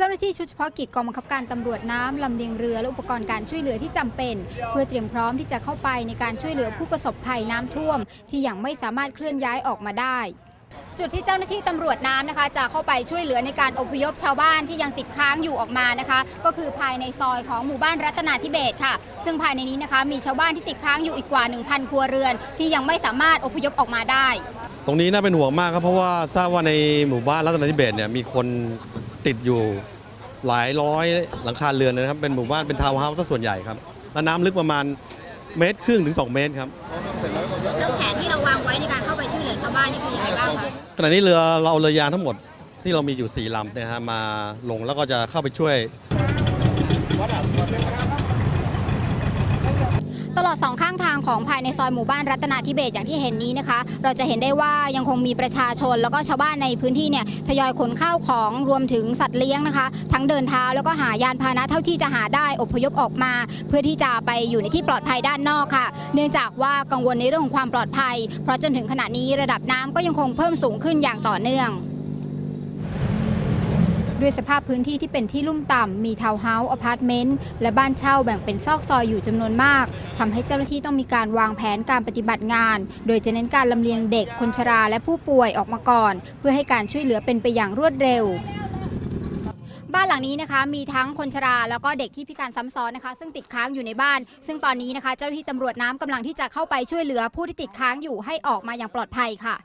เจ้าหน้าที่ชุดเฉพาะกิจกองบังคับการตำรวจน้ำลำเลียงเรือและอุปกรณ์การช่วยเหลือที่จำเป็น เพื่อเตรียมพร้อมที่จะเข้าไปในการช่วยเหลือผู้ประสบภัยน้ำท่วม ที่ยังไม่สามารถเคลื่อนย้ายออกมาได้จุดที่เจ้าหน้าที่ตำรวจน้ำนะคะ จะเข้าไปช่วยเหลือในการอพยพชาวบ้านที่ยังติดค้างอยู่ออกมานะคะ ก็คือภายในซอยของหมู่บ้านรัตนาธิเบศค่ะ ซึ่งภายในนี้นะคะมีชาวบ้านที่ติดค้างอยู่อีกกว่า 1,000 ครัวเรือน ที่ยังไม่สามารถอพยพออกมาได้ ตรงนี้น่าเป็นห่วงมากครับเพราะว่าทราบว่าในหมู่บ้านรัตนทิเบศเนี่ยมีคนติดอยู่ หลายร้อยหลังคาเรือนเลยนะครับ เป็นหมู่บ้านเป็นทาวน์เฮาส์ซะส่วนใหญ่ครับและน้ำลึกประมาณเมตรครึ่งถึง 2 เมตรครับแล้วแผนที่เราวางไว้ในการเข้าไปช่วยเหลือชาวบ้านนี่คือยังไงบ้างคะขณะนี้เรือเราเอาเรือยางทั้งหมดที่เรามีอยู่4ลำเนะฮะมาลงแล้วก็จะเข้าไปช่วย ตลอดสองข้างทางของภายในซอยหมู่บ้านรัตนาธิเบศอย่างที่เห็นนี้นะคะ เราจะเห็นได้ว่ายังคงมีประชาชนแล้วก็ชาวบ้านในพื้นที่เนี่ยทยอยขนข้าวของรวมถึงสัตว์เลี้ยงนะคะ ทั้งเดินเท้าแล้วก็หายานพาหนะเท่าที่จะหาได้อพยพออกมา เพื่อที่จะไปอยู่ในที่ปลอดภัยด้านนอกค่ะ เนื่องจากว่ากังวลในเรื่องของความปลอดภัย เพราะจนถึงขณะนี้ระดับน้ำก็ยังคงเพิ่มสูงขึ้นอย่างต่อเนื่อง ด้วยสภาพพื้นที่ที่เป็นที่ลุ่มต่ำมีทาวน์เฮาส์อพาร์ตเมนต์และบ้านเช่าแบ่งเป็นซอกซอยอยู่จำนวนมากทำให้เจ้าหน้าที่ต้องมีการวางแผนการปฏิบัติงาน โดยจะเน้นการลำเลียงเด็กคนชราและผู้ป่วยออกมาก่อน เพื่อให้การช่วยเหลือเป็นไปอย่างรวดเร็วบ้านหลังนี้นะคะมีทั้งคนชราแล้วก็เด็กที่พิการซ้ำซ้อนนะคะ ซึ่งติดค้างอยู่ในบ้าน ซึ่งตอนนี้นะคะ เจ้าหน้าที่ตำรวจน้ำกำลังที่จะเข้าไปช่วยเหลือผู้ที่ติดค้างอยู่ให้ออกมาอย่างปลอดภัยค่ะ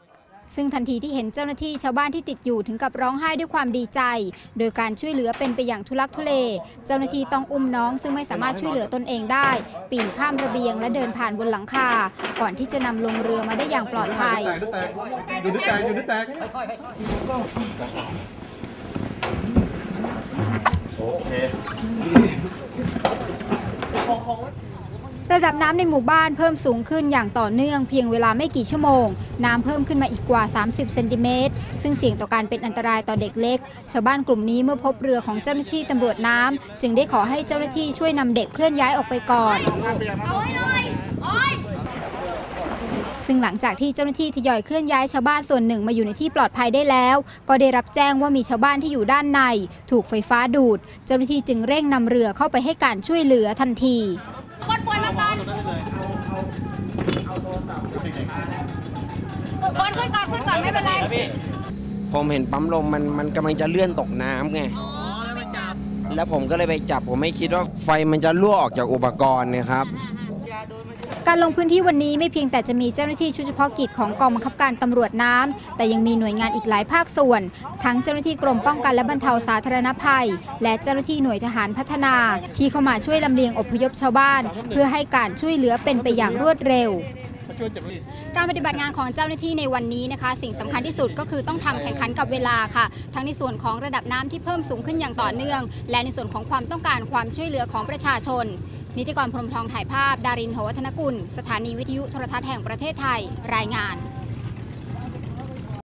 ซึ่งทันทีที่เห็นเจ้าหน้าที่ชาวบ้านที่ติดอยู่ถึงกับร้องไห้ด้วยความดีใจ โดยการช่วยเหลือเป็นไปอย่างทุลักทุเล เจ้าหน้าที่ต้องอุ้มน้อง ซึ่งไม่สามารถช่วยเหลือตนเองได้ ปีนข้ามระเบียงและเดินผ่านบนหลังคา ก่อนที่จะนำลงเรือมาได้อย่างปลอดภัยอยู่นึกแตกอยู่นึกแตก ระดับน้ำในหมู่บ้านเพิ่มสูงขึ้นอย่างต่อเนื่องเพียงเวลาไม่กี่ชั่วโมง น้ำเพิ่มขึ้นมาอีกกว่า 30 เซนติเมตร ซึ่งเสี่ยงต่อการเป็นอันตรายต่อเด็กเล็ก ชาวบ้านกลุ่มนี้เมื่อพบเรือของเจ้าหน้าที่ตำรวจน้ำจึงได้ขอให้เจ้าหน้าที่ช่วยนำเด็กเคลื่อนย้ายออกไปก่อนซึ่งหลังจากที่เจ้าหน้าที่ทยอยเคลื่อนย้ายชาวบ้านส่วนหนึ่งมาอยู่ในที่ปลอดภัยได้แล้ว ก็ได้รับแจ้งว่ามีชาวบ้านที่อยู่ด้านใน ถูกไฟฟ้าดูด เจ้าหน้าที่จึงเร่งนำเรือเข้าไปให้การช่วยเหลือทันที คนป่วยมาก่อนคนขึ้นก่อนขึ้นก่อนไม่เป็นไรผมเห็นปั๊มลมมันมันกำลังจะเลื่อนตกน้ำไงแล้วผมก็เลยไปจับผมไม่คิดว่าไฟมันจะรั่วออกจากอุปกรณ์นะครับ การลงพื้นที่วันนี้ไม่เพียงแต่จะมีเจ้าหน้าที่ชุดเฉพาะกิจของกองบังคับการตำรวจน้ำแต่ยังมีหน่วยงานอีกหลายภาคส่วน ทั้งเจ้าหน้าที่กรมป้องกันและบรรเทาสาธารณภัย และเจ้าหน้าที่หน่วยทหารพัฒนา ที่เข้ามาช่วยลำเลียงอพยพชาวบ้าน เพื่อให้การช่วยเหลือเป็นไปอย่างรวดเร็วการปฏิบัติงานของเจ้าหน้าที่ในวันนี้นะคะ สิ่งสำคัญที่สุดก็คือต้องทำแข่งขันกับเวลาค่ะ ทั้งในส่วนของระดับน้ำที่เพิ่มสูงขึ้นอย่างต่อเนื่อง และในส่วนของความต้องการความช่วยเหลือของประชาชน นิติกรพรมทองถ่ายภาพ ดารินโหวัฒนกุล สถานีวิทยุโทรทัศน์แห่งประเทศไทย รายงาน